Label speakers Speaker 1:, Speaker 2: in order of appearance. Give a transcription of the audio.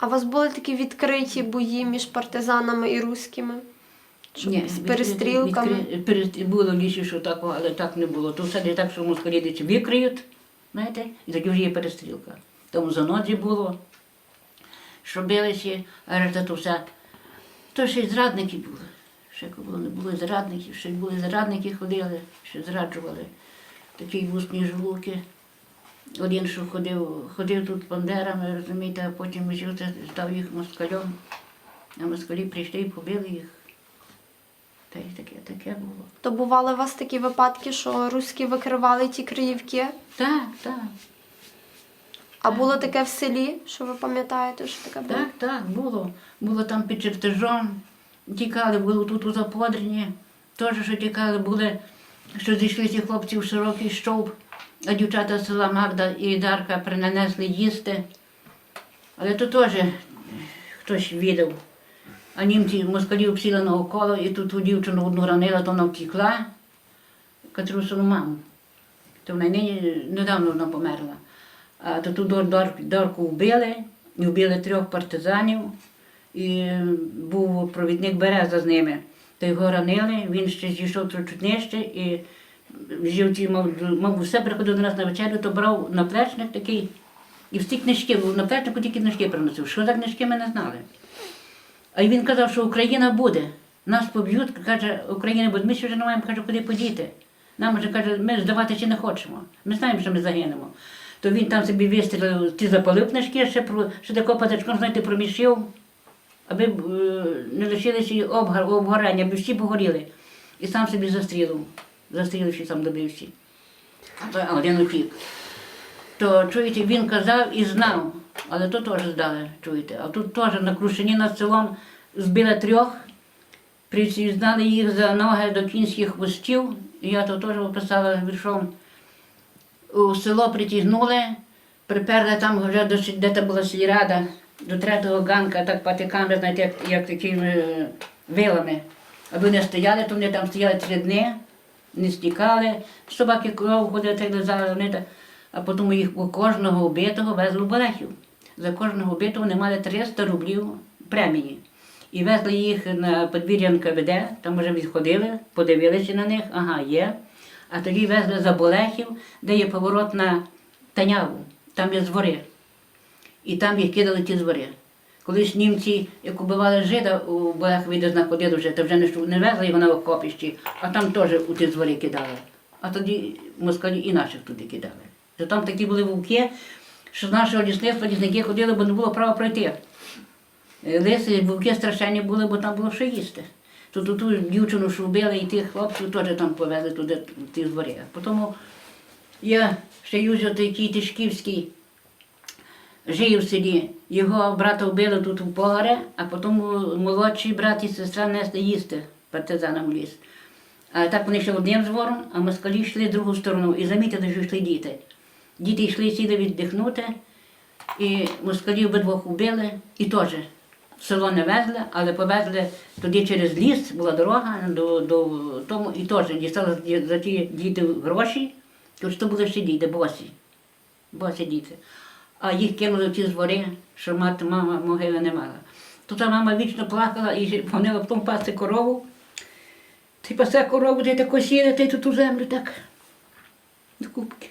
Speaker 1: А у вас були такі відкриті бої між партизанами і руськими? Щоб з перестрілками?
Speaker 2: відкри- перес- Було ліше, що такого, але так не було. То все не так, що москалі десь викриють, знаєте, і тоді вже є перестрілка. Тому заноді було, що билися, а решта то все. То ще й зрадники були. Ще коли не було зрадників, ще й були зрадники ходили, ще зраджували. Такі вусні жлуки. Один, що ходив, ходив тут бандерами, розумієте, а потім жив, став їх москалем. А москалі прийшли і побили їх. Та й таке, таке було.
Speaker 1: То бували у вас такі випадки, що руські викривали ті криївки?
Speaker 2: Так, так,
Speaker 1: А було таке в селі, що ви пам'ятаєте, що таке було?
Speaker 2: так, так, було. Було там під чертежом, тікали, було тут у Заподріні, теж що тікали, були, що зійшли ці хлопці в широкий щовп, дівчата з села Магда і Дарка принанесли їсти. Але то теж хтось відав. А німці москалі обсіли навколо, і тут ту дівчину одну ранила, то вона втікла, Катрусину маму. То вона нині недавно вона померла. А то ту Дор- Дор- вбили, і вбили трьох партизанів, і був провідник Береза з ними. То його ранили, він ще зійшов чуть нижче і жінці мав, все приходив до нас на вечерю, то брав наплечник такий і всі книжки, в наплечнику тільки книжки приносив. Що за книжки ми не знали. А він казав, що Україна буде. Нас поб'ють, каже, Україна буде. Ми ще вже не маємо каже, куди подіти. Нам вже каже, ми здаватися не хочемо. Ми знаємо, що ми загинемо. То він там собі вистрілив, ті запалив книжки, ще про ще тако патачком, знаєте, проміщив, аби е, не лишилися і обгор, обгорання, аби всі погоріли. І сам собі застрілив. Застріливши сам добився. А один утік. То чуєте, він казав і знав, але то теж здали, чуєте. А тут теж на Крушині над селом збили трьох, признали їх за ноги до кінських хвостів. Я то теж описала віршом. У село притягнули, приперли там вже до де там була сільрада, до третього ганка, так патиками, знаєте, як, як такими е, вилами. Аби не стояли, то вони там стояли три дні, не стікали, собаки кров ходили, так вони. А потім їх у кожного вбитого везли в Балехів. За кожного вбитого вони мали 300 рублів премії. І везли їх на подвір'я НКВД, там вже відходили, подивилися на них, ага, є. А тоді везли за Болехів, де є поворот на Таняву, там є звори. І там їх кидали ті звори. Колись німці, як убивали жида у Болехові, де знаходили вже, то вже не, не везли його на окопищі, а там теж у ті звори кидали. А тоді москалі і наших туди кидали. То там такі були вовки, що з нашого лісництва лісники ходили, бо не було права пройти. Е, Лиси, вовки страшенні були, бо там було що їсти. То ту, ту дівчину, що вбили, і тих хлопців теж там повезли туди, в ті звори. Потім я ще юзю такий Тишківський, жив в селі. Його брата вбили тут у Погаре, а потім молодший брат і сестра несли їсти партизанам в ліс. А так вони йшли одним звором, а москалі йшли в другу сторону і замітили, що йшли діти. Діти йшли сіли віддихнути, і москалів обидвох вбили, і теж в село не везли, але повезли туди через ліс, була дорога до, до тому, і теж дістали за- ті діти гроші, то що були ще діти, босі. Босі діти. А їх кинули в ті звори, що мати мама могили не мала. То та мама вічно плакала і вони потім пасти корову. Ти пасе корову, ти так сіли, ти тут у землю так. До кубки.